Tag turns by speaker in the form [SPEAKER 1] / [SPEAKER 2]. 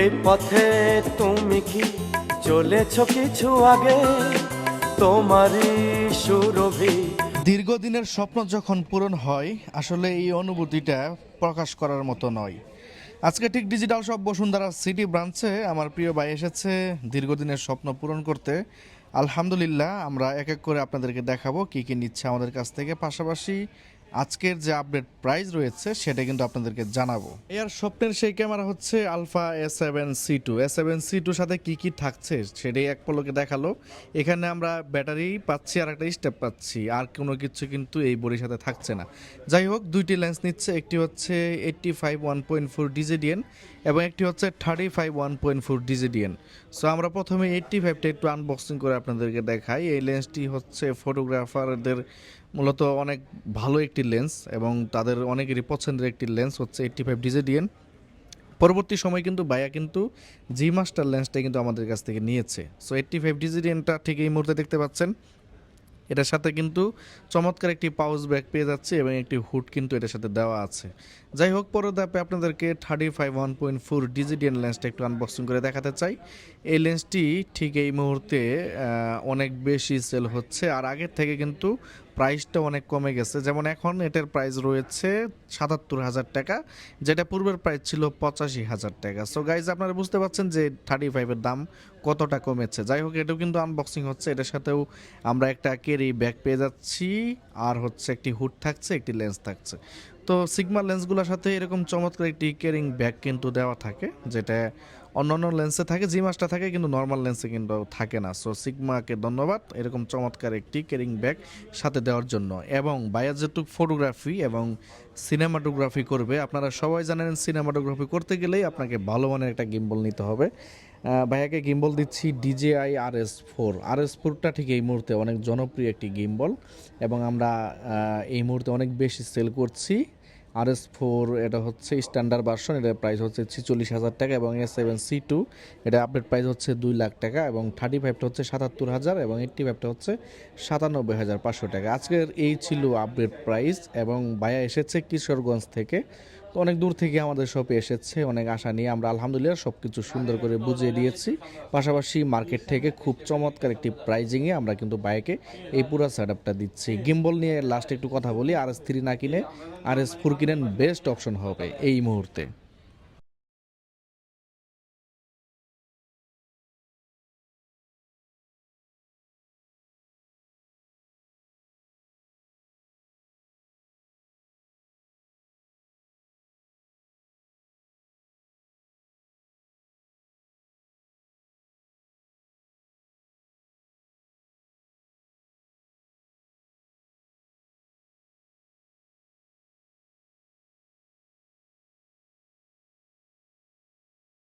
[SPEAKER 1] এই পথে তুমি কি চলেছ কিছু আগে? তোমারই সুরভি।
[SPEAKER 2] দীর্ঘদিনের স্বপ্ন যখন পূরণ হয়, আসলে এই অনুভূতিটা প্রকাশ করার মতো নয়। আজকে ঠিক ডিজিটাল সব বসুন্ধরা সিটি ব্রাঞ্চে আমার প্রিয় ভাই এসেছে দীর্ঘদিনের স্বপ্ন পূরণ করতে। আলহামদুলিল্লাহ, আমরা এক এক করে আপনাদেরকে দেখাবো কি কি নিচ্ছে আমাদের কাছ থেকে। পাশাপাশি আজকের যে আপডেট প্রাইস রয়েছে, সেটা কিন্তু আপনাদেরকে জানাব। এর স্বপ্নের সেই ক্যামেরা হচ্ছে alpha S seven C two S seven C টুর সাথে কি কি থাকছে, সেটাই এক পলকে দেখাল। এখানে আমরা ব্যাটারি পাচ্ছি আর একটা স্টেপ পাচ্ছি। আর কোনো কিছু কিন্তু এই বডির সাথে থাকছে না। যাই হোক, দুইটি লেন্স নিচ্ছে, একটি হচ্ছে eighty five one point four DG DN এবং একটি হচ্ছে thirty five one point four DG DN so আমরা প্রথমে এইট্টি ফাইভটা একটু আনবক্সিং করে আপনাদেরকে দেখাই। এই লেন্সটি হচ্ছে ফটোগ্রাফারদের মূলত অনেক ভালো একটি লেন্স এবং তাদের অনেকেরই পছন্দের একটি লেন্স হচ্ছে এইট্টি ফাইভ ডিজিডিএন। পরবর্তী সময় কিন্তু বায়া কিন্তু জি মাস্টার লেন্সটা কিন্তু আমাদের কাছ থেকে নিয়েছে। সো এইট্টি ফাইভ ডিজিডিএনটা ঠিক এই মুহূর্তে দেখতে পাচ্ছেন। এটার সাথে কিন্তু চমৎকার একটি পাউচ ব্যাগ পেয়ে যাচ্ছে এবং একটি হুড কিন্তু এটার সাথে দেওয়া আছে। যাই হোক, পরের ধাপে আপনাদেরকে thirty five one point four DG DN লেন্সটা একটু আনবক্সিং করে দেখাতে চাই। এই লেন্সটি ঠিক এই মুহূর্তে অনেক বেশি সেল হচ্ছে। আর আগের থেকে কিন্তু প্রাইসটা অনেক কমে গেছে। যেমন এখন এটার প্রাইস রয়েছে সাতাত্তর হাজার টাকা, যেটা পূর্বের প্রাইস ছিল পঁচাশি হাজার টাকা। সো গাইজ আপনারা বুঝতে পারছেন যে থার্টি ফাইভের দাম কতটা কমেছে। যাই হোক, এটাও কিন্তু আনবক্সিং হচ্ছে। এটার সাথেও আমরা একটা ক্যারি ব্যাগ পেয়ে যাচ্ছি। আর হচ্ছে একটি হুড থাকছে, একটি লেন্স থাকছে। তো সিগমা লেন্সগুলোর সাথে এরকম চমৎকার একটি ক্যারিং ব্যাগ কিন্তু দেওয়া থাকে, যেটা অন্যান্য লেন্সে থাকে জি মাসটা থাকে, কিন্তু নর্মাল লেন্সে কিন্তু থাকে না। সো সিগমাকে ধন্যবাদ। এরকম চমৎকার একটি ক্যারিং ব্যাগ সাথে দেওয়ার জন্য। এবং বায়ার যেহেতু ফটোগ্রাফি এবং সিনেমাটোগ্রাফি করবে, আপনারা সবাই জানেন সিনেমাটোগ্রাফি করতে গেলেই আপনাকে ভালো মানের একটা গিম্বল নিতে হবে। ভাইয়াকে গিম্বল দিচ্ছি DJI R S four R S ফোরটা ঠিক এই মুহূর্তে অনেক জনপ্রিয় একটি গিম্বল এবং আমরা এই মুহূর্তে অনেক বেশি সেল করছি। আর এস ফোর, এটা হচ্ছে স্ট্যান্ডার্ড ভার্সন এটার প্রাইস হচ্ছে ছিচল্লিশ হাজার টাকা এবং এস সেভেন সি টু, এটা আপডেট প্রাইস হচ্ছে দুই লাখ টাকা এবং থার্টি ফাইভটা হচ্ছে সাতাত্তর হাজার এবং এইট্টি ফাইভটা হচ্ছে সাতানব্বই হাজার পাঁচশো টাকা। আজকের এই ছিল আপডেট প্রাইস এবং বায়া এসেছে কিশোরগঞ্জ থেকে। তো অনেক দূর থেকে আমাদের শপে এসেছে, অনেক আশা নিয়ে আমরা আলহামদুলিল্লাহ সব কিছু সুন্দর করে বুঝিয়ে দিয়েছি। পাশাপাশি মার্কেট থেকে খুব চমৎকার একটি প্রাইজিংয়ে আমরা কিন্তু বাইকে এই পুরো সেট দিচ্ছি। গিম্বল নিয়ে লাস্ট একটু কথা বলি আর এস থ্রি না কিনে আর এস ফোর কিনেন বেস্ট অপশন হবে এই মুহূর্তে।